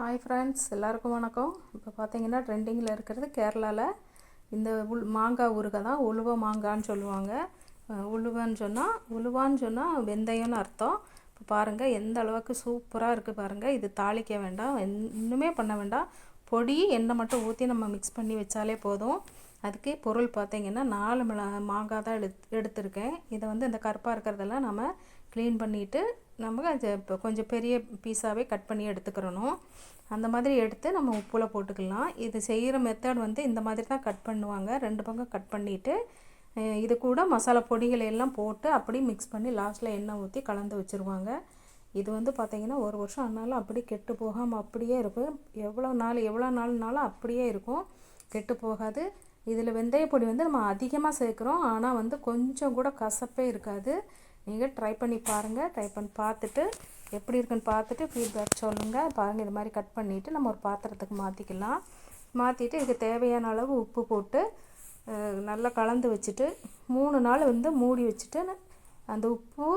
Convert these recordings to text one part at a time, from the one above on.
Hi friends எல்லாருக்கும் வணக்கம். இப்போ பார்த்தீங்கன்னா ட்ரெண்டிங்கில் இருக்கிறது கேரளாவில் இந்த உள் மாங்காய் ஊறுகாய் தான் உழுவ மாங்கான்னு சொல்லுவாங்க. உழுவன்னு சொன்னால் உழுவான்னு சொன்னால் வெந்தயம்னு அர்த்தம். இப்போ பாருங்கள் எந்த அளவுக்கு சூப்பராக இருக்குது பாருங்கள் இது தாளிக்க வேண்டாம் இன்னுமே பண்ண வேண்டாம். பொடி எண்ணெய் மட்டும் ஊற்றி நம்ம மிக்ஸ் பண்ணி வச்சாலே போதும். அதுக்கு பொருள் பார்த்தீங்கன்னா நாலு மிள மாங்காய் தான் எடுத் எடுத்திருக்கேன். இதை வந்து இந்த கருப்பாக இருக்கிறதெல்லாம் நம்ம க்ளீன் பண்ணிவிட்டு நம்ம அதை இப்போ கொஞ்சம் பெரிய பீஸாகவே கட் பண்ணி எடுத்துக்கிறணும். அந்த மாதிரி எடுத்து நம்ம உப்புல போட்டுக்கலாம். இது செய்கிற மெத்தட் வந்து இந்த மாதிரி தான் கட் பண்ணுவாங்க. ரெண்டு பக்கம் கட் பண்ணிவிட்டு இது கூட மசாலா பொடிகளை எல்லாம் போட்டு அப்படி மிக்ஸ் பண்ணி லாஸ்ட்டில் எண்ணெய் ஊற்றி கலந்து வச்சுருவாங்க. இது வந்து பார்த்திங்கன்னா ஒரு வருஷம் ஆனாலும் அப்படி கெட்டு போகாமல் அப்படியே இருக்கும். எவ்வளோ நாள் எவ்வளோ நாள்னாலும் அப்படியே இருக்கும். கெட்டு போகாது. இதில் வெந்தய பொடி வந்து நம்ம அதிகமாக சேர்க்குறோம். ஆனால் வந்து கொஞ்சம் கூட கசப்பே இருக்காது. நீங்கள் ட்ரை பண்ணி பாருங்கள் ட்ரை பண்ணி பார்த்துட்டு எப்படி இருக்குன்னு பார்த்துட்டு ஃபீட்பேக் சொல்லுங்கள் பாருங்கள் இது மாதிரி கட் பண்ணிவிட்டு நம்ம ஒரு பாத்திரத்துக்கு மாற்றிக்கலாம் மாற்றிட்டு இதுக்கு தேவையான அளவு உப்பு போட்டு நல்லா கலந்து வச்சுட்டு மூணு நாள் வந்து மூடி வச்சுட்டு அந்த உப்பு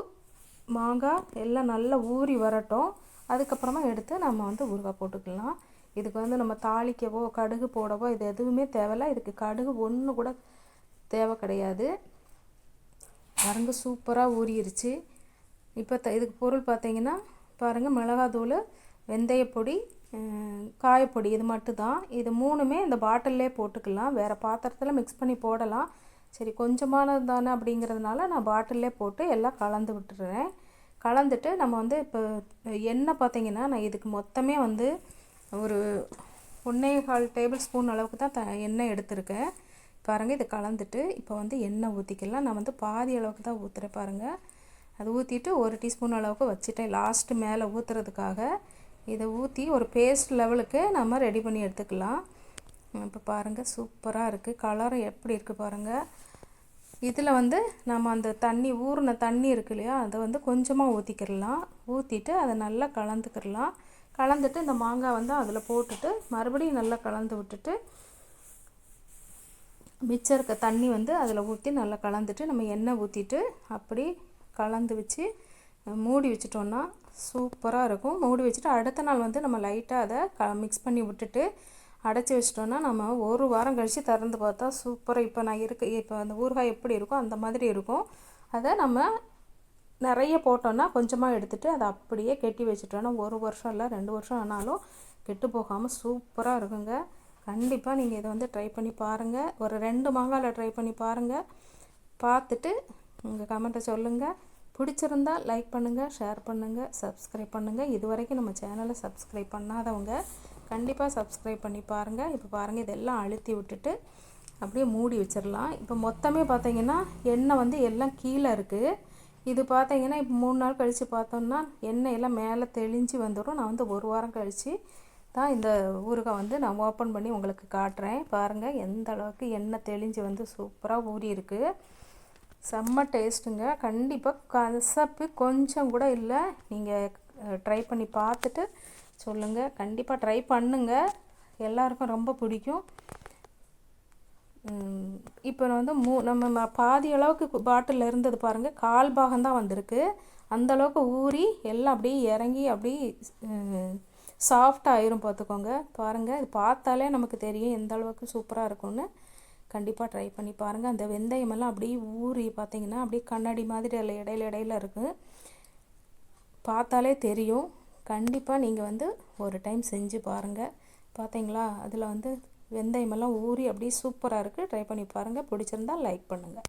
மாங்காய் எல்லாம் நல்லா ஊறி வரட்டும். அதுக்கப்புறமா எடுத்து நம்ம வந்து ஊறுகாய் போட்டுக்கலாம். இதுக்கு வந்து நம்ம தாளிக்கவோ கடுகு போடவோ இது எதுவுமே தேவையில்ல. இதுக்கு கடுகு ஒன்று கூட தேவை கிடையாது. பாருங்க சூப்பராக ஊறிடுச்சு இப்போ த இதுக்கு பொருள் பார்த்தீங்கன்னா பாருங்கள் மிளகாத்தூள் வெந்தயப்பொடி காயப்பொடி இது மட்டும்தான். இது மூணுமே இந்த பாட்டில்லே போட்டுக்கலாம். வேறு பாத்திரத்தில் மிக்ஸ் பண்ணி போடலாம். சரி கொஞ்சமானது தானே அப்படிங்கிறதுனால நான் பாட்டில்லே போட்டு எல்லாம் கலந்து விட்டுறேன். கலந்துட்டு நம்ம வந்து இப்போ எண்ணெய் பார்த்தீங்கன்னா நான் இதுக்கு மொத்தமே வந்து ஒரு ஒன்றே கால் டேபிள் ஸ்பூன் அளவுக்கு தான் த எண்ணெய் எடுத்திருக்கேன். பாருங்கள் இது கலந்துட்டு இப்போ வந்து எண்ணெய் ஊற்றிக்கலாம் நான் வந்து பாதி அளவுக்கு தான் ஊற்றுறேன் பாருங்கள் அது ஊற்றிட்டு ஒரு டீஸ்பூன் அளவுக்கு வச்சுட்டேன். லாஸ்ட்டு மேலே ஊற்றுறதுக்காக இதை ஊற்றி ஒரு பேஸ்ட் லெவலுக்கு நம்ம ரெடி பண்ணி எடுத்துக்கலாம். இப்போ பாருங்கள் சூப்பராக இருக்குது கலரும் எப்படி இருக்குது பாருங்கள் இதில் வந்து நம்ம அந்த தண்ணி ஊறின தண்ணி இருக்கு இல்லையா அதை வந்து கொஞ்சமாக ஊற்றிக்கிடலாம் ஊற்றிட்டு அதை நல்லா கலந்துக்கிடலாம். கலந்துட்டு இந்த மாங்காய் வந்து அதில் போட்டுட்டு மறுபடியும் நல்லா கலந்து விட்டுட்டு மிச்சம் இருக்க தண்ணி வந்து அதில் ஊற்றி நல்லா கலந்துட்டு நம்ம எண்ணெய் ஊற்றிட்டு அப்படி கலந்து வச்சு மூடி வச்சிட்டோன்னா சூப்பராக இருக்கும். மூடி வச்சுட்டு அடுத்த நாள் வந்து நம்ம லைட்டாக அதை க மிக்ஸ் பண்ணி விட்டுட்டு அடைச்சி வச்சிட்டோன்னா நம்ம ஒரு வாரம் கழித்து திறந்து பார்த்தா சூப்பராக இப்போ நான் இருக்க இப்போ அந்த ஊறுகாய் எப்படி இருக்கோ அந்த மாதிரி இருக்கும். அதை நம்ம நிறைய போட்டோன்னா கொஞ்சமாக எடுத்துகிட்டு அதை அப்படியே கெட்டி வச்சுட்டோன்னா ஒரு வருஷம் இல்லை ரெண்டு வருஷம் ஆனாலும் கெட்டு போகாமல் சூப்பராக இருக்குங்க. கண்டிப்பாக நீங்கள் இதை வந்து ட்ரை பண்ணி பாருங்கள் ஒரு ரெண்டு மாங்காயில் ட்ரை பண்ணி பாருங்கள் பார்த்துட்டு உங்கள் கமெண்ட்டை சொல்லுங்கள் பிடிச்சிருந்தா லைக் பண்ணுங்கள் ஷேர் பண்ணுங்கள் சப்ஸ்கிரைப் பண்ணுங்கள் இது வரைக்கும் நம்ம சேனலை சப்ஸ்கிரைப் பண்ணாதவங்க கண்டிப்பாக சப்ஸ்கிரைப் பண்ணி பாருங்கள் இப்போ பாருங்கள் இதெல்லாம் அழுத்தி விட்டுட்டு அப்படியே மூடி வச்சிடலாம். இப்போ மொத்தமே பார்த்தீங்கன்னா எண்ணெய் வந்து எல்லாம் கீழே இருக்குது இது பார்த்தீங்கன்னா இப்போ மூணு நாள் கழித்து பார்த்தோம்னா எண்ணெய் எல்லாம் மேலே தெளிஞ்சு வந்துடும். நான் வந்து ஒரு வாரம் கழித்து தான் இந்த ஊறுகாய் வந்து நான் ஓப்பன் பண்ணி உங்களுக்கு காட்டுறேன். பாருங்கள் எந்த அளவுக்கு எண்ணெய் தெளிஞ்சு வந்து சூப்பராக ஊறி இருக்குது செம்ம டேஸ்ட்டுங்க கண்டிப்பாக கசப்பு கொஞ்சம் கூட இல்லை. நீங்கள் ட்ரை பண்ணி பார்த்துட்டு சொல்லுங்கள் கண்டிப்பாக ட்ரை பண்ணுங்கள் எல்லாருக்கும் ரொம்ப பிடிக்கும். இப்போ நான் வந்து மூ நம்ம ம- பாதி அளவுக்கு பாட்டிலில் இருந்தது பாருங்கள் கால் பாகம் தான் வந்திருக்கு. அந்த அளவுக்கு ஊறி எல்லாம் அப்படியே இறங்கி அப்படியே சாஃப்டாக ஆயிரும் பார்த்துக்கோங்க. பாருங்கள் இது பார்த்தாலே நமக்கு தெரியும் எந்த அளவுக்கு சூப்பராக இருக்கும்னு. கண்டிப்பாக ட்ரை பண்ணி பாருங்கள் அந்த வெந்தயமெல்லாம் அப்படியே ஊறி பார்த்தீங்கன்னா அப்படியே கண்ணாடி மாதிரி அதில் இடையில இடையில இருக்குது பார்த்தாலே தெரியும். கண்டிப்பாக நீங்கள் வந்து ஒரு டைம் செஞ்சு பாருங்கள் பார்த்தீங்களா? அதில் வந்து வெந்தயமெல்லாம் ஊறி அப்படியே சூப்பராக இருக்குது ட்ரை பண்ணி பாருங்கள் பிடிச்சிருந்தா லைக் பண்ணுங்கள்